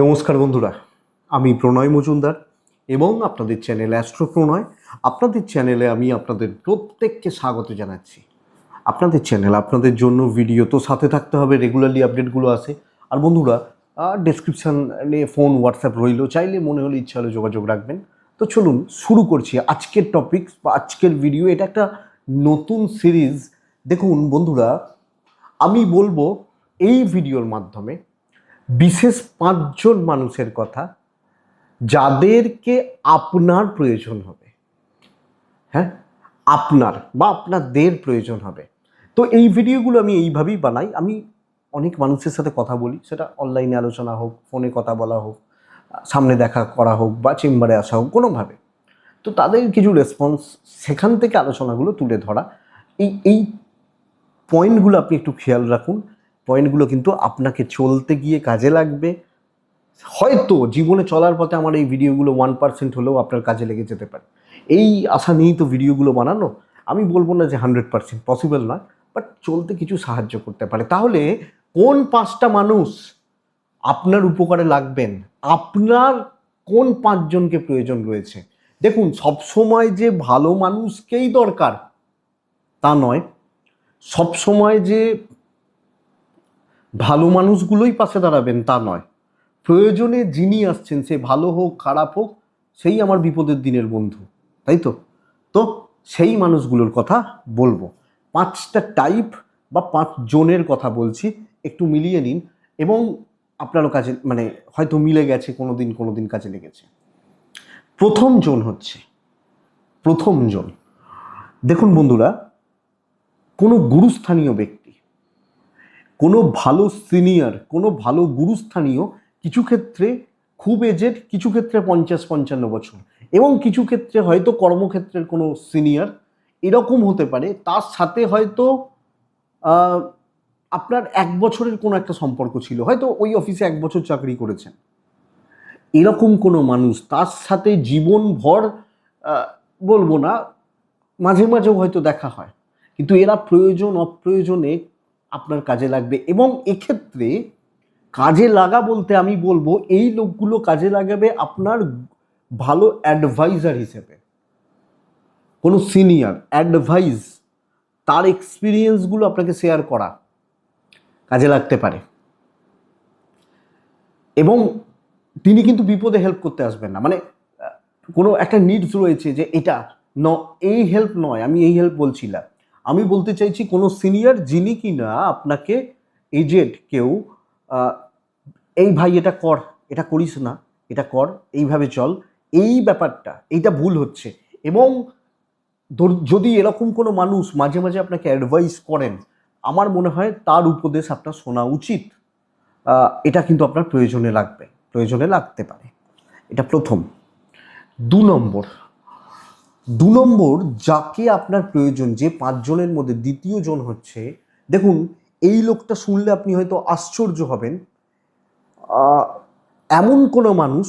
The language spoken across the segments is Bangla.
নমস্কার বন্ধুরা, আমি প্রণয় মজুমদার এবং আপনাদের চ্যানেল অ্যাস্ট্রো প্রণয়। আপনাদের চ্যানেলে আমি আপনাদের প্রত্যেককে স্বাগত জানাচ্ছি। আপনাদের চ্যানেল, আপনাদের জন্য ভিডিও তো সাথে থাকতে হবে রেগুলারলি আপডেটগুলো আসে। আর বন্ধুরা ডেসক্রিপশানে ফোন হোয়াটসঅ্যাপ রইল, চাইলে মনে হলে ইচ্ছা হলে যোগাযোগ রাখবেন। তো চলুন শুরু করছি আজকের টপিক বা আজকের ভিডিও এটা একটা নতুন সিরিজ দেখুন বন্ধুরা, আমি বলব এই ভিডিওর মাধ্যমে বিশেষ পাঁচজন মানুষের কথা যাদেরকে আপনার প্রয়োজন হবে। হ্যাঁ? আপনার বা আপনাদের প্রয়োজন হবে। তো এই ভিডিওগুলো আমি এইভাবেই বানাই। আমি অনেক মানুষের সাথে কথা বলি। সেটা অনলাইনে আলোচনা হোক, ফোনে কথা বলা হোক, সামনে দেখা করা হোক বা চেম্বারে আসা হোক, কোনোভাবে। তো তাদের কিছু রেসপন্স সেখান থেকে আলোচনাগুলো তুলে ধরা। এই এই পয়েন্টগুলো আপনি একটু খেয়াল রাখুন। পয়েন্টগুলো কিন্তু আপনাকে চলতে গিয়ে কাজে লাগবে। হয়তো জীবনে চলার পথে আমার এই ভিডিওগুলো ওয়ান পার্সেন্ট হলেও আপনার কাজে লেগে যেতে পারে। এই আশা নিয়েই তো ভিডিওগুলো বানানো। আমি বলব না যে হান্ড্রেড পার্সেন্ট পসিবল নয় বাট চলতে কিছু সাহায্য করতে পারে। তাহলে কোন পাঁচটা মানুষ আপনার উপকারে লাগবেন? আপনার কোন পাঁচজনকে প্রয়োজন রয়েছে? দেখুন, সবসময় যে ভালো মানুষকেই দরকার, তা নয়। সবসময় যে ভালো মানুষগুলোই পাশে দাঁড়াবেন তা নয়। প্রয়োজনে যিনি আসছেন, সে ভালো হোক, খারাপ হোক, সেই আমার বিপদের দিনের বন্ধু, তাই তো? তো সেই মানুষগুলোর কথা বলব। পাঁচটা টাইপ বা পাঁচ জনের কথা বলছি, একটু মিলিয়ে নিন এবং আপনারও কাজে মানে হয়তো মিলে গেছে কোনো দিন কোনো দিন কাজে লেগেছে। প্রথম জন হচ্ছে, প্রথম জন। দেখুন বন্ধুরা, কোনো গুরুস্থানীয় ব্যক্তি কোনো ভালো সিনিয়র, কোনো ভালো গুরুস্থানীয় কিছু ক্ষেত্রে খুব এজেড কিছু ক্ষেত্রে পঞ্চাশ, পঞ্চান্ন বছর। এবং কিছু ক্ষেত্রে হয়তো কর্মক্ষেত্রের কোনো সিনিয়র এরকম হতে পারে, তার সাথে হয়তো আপনার এক বছরের কোনো একটা সম্পর্ক ছিল। হয়তো ওই অফিসে এক বছর চাকরি করেছেন। এরকম কোনো মানুষ, তার সাথে জীবনভর বলব না, মাঝে মাঝেও হয়তো দেখা হয়। কিন্তু এরা প্রয়োজন, অপ্রয়োজনে আপনার কাজে লাগবে। এবং এক্ষেত্রে কাজে লাগা বলতে আমি বলব, এই লোকগুলো কাজে লাগাবে আপনার ভালো অ্যাডভাইজার হিসেবে। কোনো সিনিয়র অ্যাডভাইস তার এক্সপিরিয়েন্সগুলো আপনাকে শেয়ার করা কাজে লাগতে পারে। এবং তিনি কিন্তু বিপদে হেল্প করতে আসবেন না। মানে কোনো একটা নিডস রয়েছে যে এটা, ন, এই হেল্প নয়, আমি এই হেল্প বলছি না। আমি বলতে চাইছি কোনো সিনিয়র যিনি কি না আপনাকে এজেড কেউ এই ভাই এটা কর, এটা করিস না, এটা কর, এইভাবে চল, এই ব্যাপারটা, এইটা ভুল হচ্ছে। এবং যদি এরকম কোনো মানুষ মাঝে মাঝে আপনাকে অ্যাডভাইস করেন, আমার মনে হয় তার উপদেশ আপনার শোনা উচিত। এটা কিন্তু আপনার প্রয়োজনে লাগবে, প্রয়োজনে লাগতে পারে। এটা প্রথম। দু নম্বর দু নম্বর, যাকে আপনার প্রয়োজন, যে পাঁচজনের মধ্যে দ্বিতীয় জন হচ্ছে, দেখুন, এই লোকটা শুনলে আপনি হয়তো আশ্চর্য হবেন। এমন কোনো মানুষ,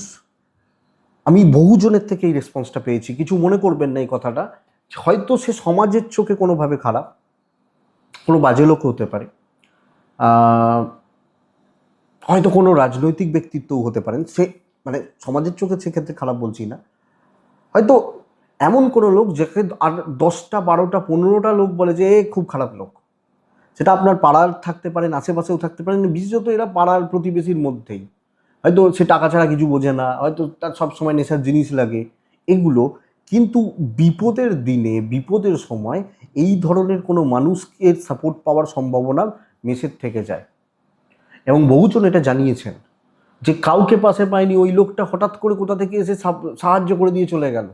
আমি বহুজনের থেকে এই রেসপন্সটা পেয়েছি, কিছু মনে করবেন না এই কথাটা, হয়তো সে সমাজের চোখে কোনোভাবে খারাপ, কোনো বাজে লোক হতে পারে। হয়তো কোনো রাজনৈতিক ব্যক্তিত্বও হতে পারেন, সে মানে সমাজের চোখে সেক্ষেত্রে খারাপ বলছি না। হয়তো এমন কোনো লোক যাকে আর দশটা, বারোটা, পনেরোটা লোক বলে যে, এ, খুব খারাপ লোক। সেটা আপনার পাড়ার থাকতে পারেন, আশেপাশেও থাকতে পারেন, বিশেষত এরা পাড়ার প্রতিবেশীর মধ্যেই। হয়তো সে টাকা ছাড়া কিছু বোঝে না, হয়তো তার সবসময় নেশার জিনিস লাগে, এগুলো। কিন্তু বিপদের দিনে, বিপদের সময় এই ধরনের কোনো মানুষকে সাপোর্ট পাওয়ার সম্ভাবনা মেসের থেকে যায়। এবং বহুজন এটা জানিয়েছেন যে, কাউকে পাশে পায়নি, ওই লোকটা হঠাৎ করে কোথা থেকে এসে সাহায্য করে দিয়ে চলে গেল।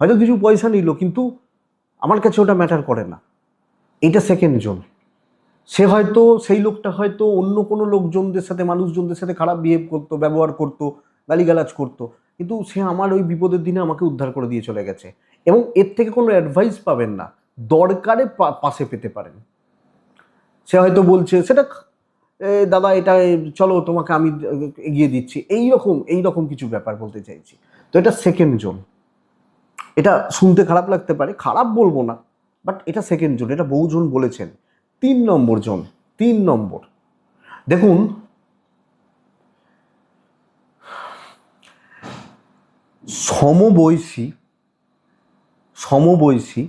হয়তো কিছু পয়সা নিল, কিন্তু আমার কাছে ওটা ম্যাটার করে না। এটা সেকেন্ড জোন। সে হয়তো, সেই লোকটা হয়তো অন্য কোনো লোকজনদের সাথে, মানুষজনদের সাথে খারাপ বিহেভ করতো, ব্যবহার করতো, গালিগালাজ করতো, কিন্তু সে আমার ওই বিপদের দিনে আমাকে উদ্ধার করে দিয়ে চলে গেছে। এবং এর থেকে কোনো অ্যাডভাইস পাবেন না, দরকারে পাশে পেতে পারেন। সে হয়তো বলছে, সেটা দাদা, এটা চলো, তোমাকে আমি এগিয়ে দিচ্ছি। এই রকম এই রকম কিছু ব্যাপার বলতে চাইছি। তো এটা সেকেন্ড জোন। এটা শুনতে খারাপ লাগতে পারে, খারাপ বলব না বাট এটা সেকেন্ড জোন, এটা বহুজন বলেছেন। তিন নম্বর জোন, তিন নম্বর। দেখুন, সমবয়সী সমবয়সী,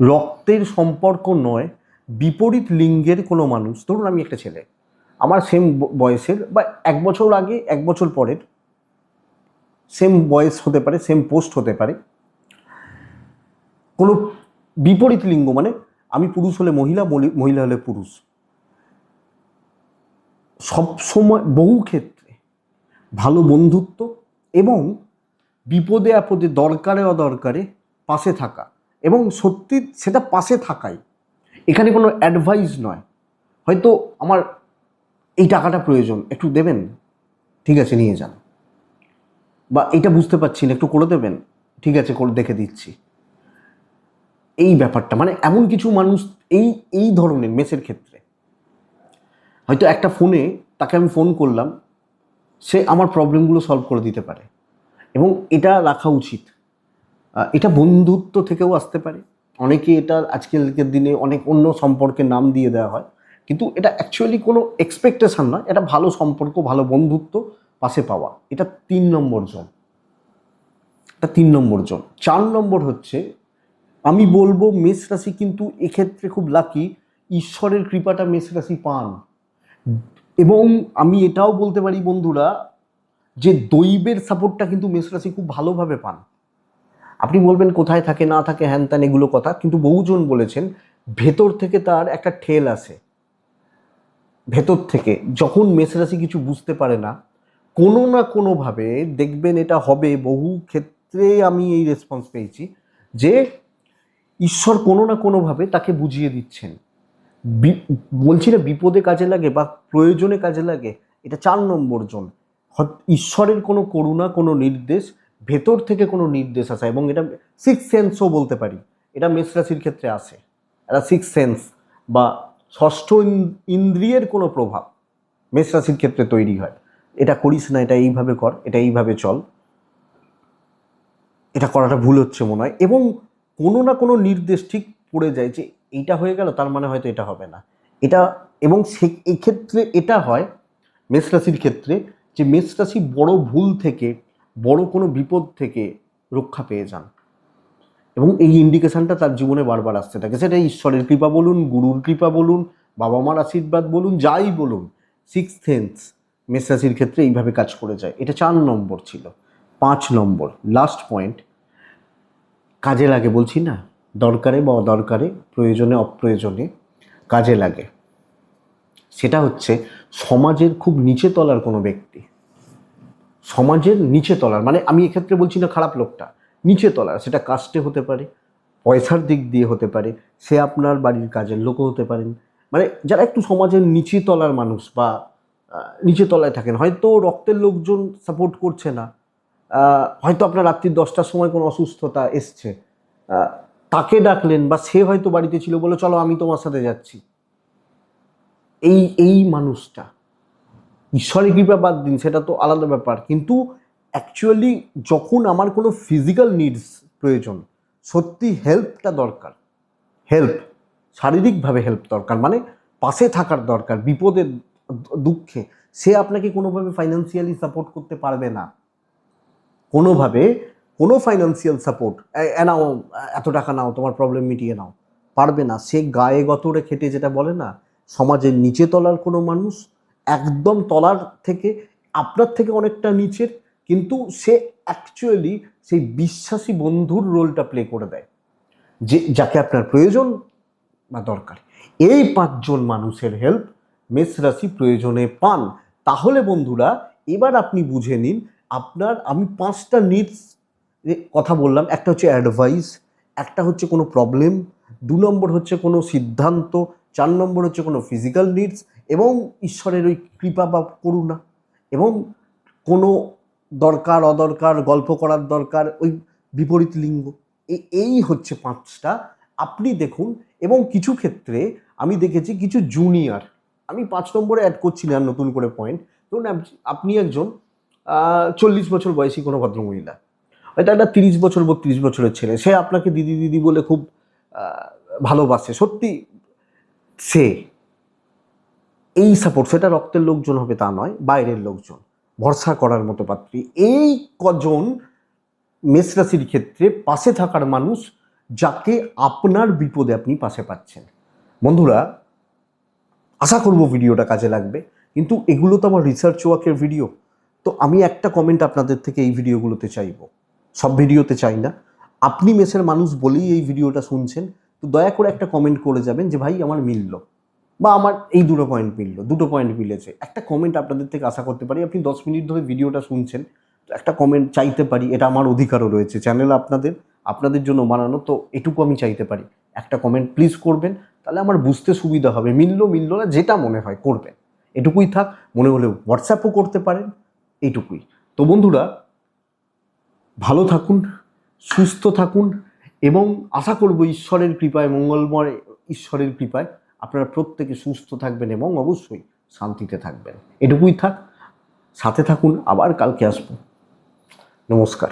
রক্তের সম্পর্ক নয়, বিপরীত লিঙ্গের কোনো মানুষ, ধরুন আমি একটা ছেলে, আমার সেম বয়সের বা এক বছর আগে, এক বছর পরের সেম বয়স হতে পারে সেম পোস্ট হতে পারে কোনো বিপরীত লিঙ্গ মানে আমি পুরুষ হলে মহিলা মহিলা হলে পুরুষ। সব সময় বহু ক্ষেত্রে ভালো বন্ধুত্ব এবং বিপদে আপদে দরকারে অদরকারে পাশে থাকা এবং সত্যি সেটা পাশে থাকাই। এখানে কোনো অ্যাডভাইস নয়। হয়তো আমার এই টাকাটা প্রয়োজন, একটু দেবেন? ঠিক আছে, নিয়ে যান। বা এটা বুঝতে পারছি না, একটু করে দেবেন? ঠিক আছে, করে দেখে দিচ্ছি। এই ব্যাপারটা মানে এমন কিছু মানুষ এই এই ধরনের মেসের ক্ষেত্রে। হয়তো একটা ফোনে তাকে আমি ফোন করলাম, সে আমার প্রবলেমগুলো সলভ করে দিতে পারে। এবং এটা রাখা উচিত। এটা বন্ধুত্ব থেকেও আসতে পারে। অনেকে এটা আজকালকের দিনে অনেক অন্য সম্পর্কের নাম দিয়ে দেওয়া হয়। কিন্তু এটা অ্যাকচুয়ালি কোনো এক্সপেকটেশন নয়, এটা ভালো সম্পর্ক, ভালো বন্ধুত্ব পাশে পাওয়া। এটা তিন নম্বর জন এটা তিন নম্বর জন চার নম্বর হচ্ছে আমি বলব মেষ রাশি কিন্তু এক্ষেত্রে খুব লাকি ঈশ্বরের কৃপাটা মেষ রাশি পান। এবং আমি এটাও বলতে পারি বন্ধুরা যে দৈবের সাপোর্টটা কিন্তু মেষ রাশি খুব ভালোভাবে পান। আপনি বলবেন কোথায় থাকে, না থাকে, হ্যান ত্যান এগুলো কথা, কিন্তু বহুজন বলেছেন ভেতর থেকে তার একটা ঠেল আসে। ভেতর থেকে, যখন মেষ রাশি কিছু বুঝতে পারে না, কোনো না কোনোভাবে দেখবেন এটা হবে। বহু ক্ষেত্রে আমি এই রেসপন্স পেয়েছি যে ঈশ্বর কোনো না কোনোভাবে তাকে বুঝিয়ে দিচ্ছেন। বলছি না বিপদে কাজে লাগে বা প্রয়োজনে কাজে লাগে, এটা চার নম্বর জন। ঈশ্বরের কোনো করুণা, কোনো নির্দেশ, ভেতর থেকে কোনো নির্দেশ আসা, এবং এটা সিক্স সেন্সও বলতে পারি। এটা মেষ রাশির ক্ষেত্রে আসে। এটা সিক্স সেন্স বা ষষ্ঠ ইন- ইন্দ্রিয়ের কোনো প্রভাব মেষ রাশির ক্ষেত্রে তৈরি হয়। এটা করিস না, এটা এইভাবে কর, এটা এইভাবে চল। এটা করাটা ভুল হচ্ছে মনে হয়, এবং কোনো না কোনো নির্দেশ ঠিক পড়ে যায় যে এইটা হয়ে গেল, তার মানে হয়তো এটা হবে না। এটা এবং সে এক্ষেত্রে এটা হয়, মেষ রাশির ক্ষেত্রে, যে মেষ রাশি বড় ভুল থেকে, বড় কোনো বিপদ থেকে রক্ষা পেয়ে যান। এবং এই ইন্ডিকেশনটা তার জীবনে বারবার আসতে থাকে। সেটা ঈশ্বরের কৃপা বলুন, গুরুর কৃপা বলুন, বাবা মার আশীর্বাদ বলুন, যাই বলুন সিক্স সেন্স মেষ রাশির ক্ষেত্রে এইভাবে কাজ করে যায়। এটা চার নম্বর ছিল, পাঁচ নম্বর লাস্ট পয়েন্ট কাজে লাগে বলছি না, দরকারে বা অদরকারে, প্রয়োজনে, অপ্রয়োজনে কাজে লাগে। সেটা হচ্ছে সমাজের খুব নিচে তলার কোনো ব্যক্তি। সমাজের নিচে তলার মানে আমি এক্ষেত্রে বলছি না খারাপ লোকটা, নিচে তলার, সেটা কাস্টে হতে পারে, পয়সার দিক দিয়ে হতে পারে, সে আপনার বাড়ির কাজের লোকও হতে পারেন। মানে যারা একটু সমাজের নিচে তলার মানুষ বা নিচে তলায় থাকেন, হয়তো রক্তের লোকজন সাপোর্ট করছে না। হয়তো আপনার রাত্রি দশটার সময় কোনো অসুস্থতা এসছে। তাকে ডাকলেন বা সে হয়তো বাড়িতে ছিল বলে, চলো আমি তোমার সাথে যাচ্ছি। এই এই মানুষটা, ঈশ্বরের কৃপা বাদ দিন, সেটা তো আলাদা ব্যাপার। কিন্তু অ্যাকচুয়ালি যখন আমার কোনো ফিজিক্যাল নিডস প্রয়োজন, সত্যি হেল্পটা দরকার। হেল্প শারীরিকভাবে হেল্প দরকার মানে পাশে থাকার দরকার, বিপদে দু- দুঃখে। সে আপনাকে কোনোভাবে ফাইন্যান্সিয়ালি সাপোর্ট করতে পারবে না। কোনোভাবে কোনো ফাইন্যান্সিয়াল সাপোর্ট নাও, এত টাকা নাও, তোমার প্রবলেম মিটিয়ে নাও। পারবে না। সে গায়ে গতরে খেটে যেটা বলে না, সমাজের নিচে তলার কোনো মানুষ, একদম তলার থেকে, আপনার থেকে অনেকটা নিচের, কিন্তু সে অ্যাকচুয়ালি সেই বিশ্বাসী বন্ধুর রোলটা প্লে করে দেয়। যে, যাকে আপনার প্রয়োজন বা দরকার। এই পাঁচজন মানুষের হেল্প মেষ রাশি প্রয়োজনে পান। তাহলে বন্ধুরা, এবার আপনি বুঝে নিন আপনার, আমি পাঁচটা নিডস কথা বললাম। একটা হচ্ছে অ্যাডভাইস একটা হচ্ছে কোনো প্রবলেম দু নম্বর হচ্ছে কোনো সিদ্ধান্ত, চার নম্বর হচ্ছে কোনো ফিজিক্যাল নিডস এবং ঈশ্বরের ওই কৃপা বা করুণা এবং কোনো দরকার, অদরকার, গল্প করার দরকার, ওই বিপরীত লিঙ্গ। এই হচ্ছে পাঁচটা। আপনি দেখুন এবং কিছু ক্ষেত্রে আমি দেখেছি কিছু জুনিয়র আমি পাঁচ নম্বরে অ্যাড করছি না নতুন করে পয়েন্ট ধরুন আপনি একজন চল্লিশ বছর বয়সী কোনো ভদ্রমহিলা। হয়তো একটা তিরিশ বছর, বত্রিশ বছরের ছেলে। সে আপনাকে দিদি দিদি বলে খুব ভালোবাসে। সত্যি, সে এই সাপোর্ট সেটা রক্তের লোকজন হবে তা নয়, বাইরের লোকজন। ভরসা করার মতো পাত্রী। এই কজন মেষ রাশির ক্ষেত্রে পাশে থাকার মানুষ যাকে আপনার বিপদে আপনি পাশে পাচ্ছেন। বন্ধুরা, আশা করব ভিডিওটা কাজে লাগবে। কিন্তু এগুলো তো আমার রিসার্চ ওয়ার্কের ভিডিও তো আমি একটা কমেন্ট আপনাদের থেকে এই ভিডিওগুলোতে চাইব। সব ভিডিওতে চাই না। আপনি মেসের মানুষ বলেই এই ভিডিওটা শুনছেন, তো দয়া করে একটা কমেন্ট করে যাবেন যে, ভাই, আমার মিলল। বা আমার এই দুটো পয়েন্ট মিললো, দুটো পয়েন্ট মিলেছে। একটা কমেন্ট আপনাদের থেকে আশা করতে পারি, আপনি দশ মিনিট ধরে ভিডিওটা শুনছেন, তো একটা কমেন্ট চাইতে পারি, এটা আমার অধিকারও রয়েছে চ্যানেল আপনাদের আপনাদের জন্য বানানো, তো এটুকু আমি চাইতে পারি। একটা কমেন্ট প্লিজ করবেন, তাহলে আমার বুঝতে সুবিধা হবে। মিললো মিললো না, যেটা মনে হয় করবেন। এটুকুই থাক, মনে হলে হোয়াটসঅ্যাপও করতে পারেন এইটুকুই। তো বন্ধুরা, ভালো থাকুন, সুস্থ থাকুন এবং আশা করব ঈশ্বরের কৃপায়, মঙ্গলময় ঈশ্বরের কৃপায় আপনারা প্রত্যেকে সুস্থ থাকবেন এবং অবশ্যই শান্তিতে থাকবেন। এটুকুই থাক, সাথে থাকুন, আবার কালকে আসব। নমস্কার।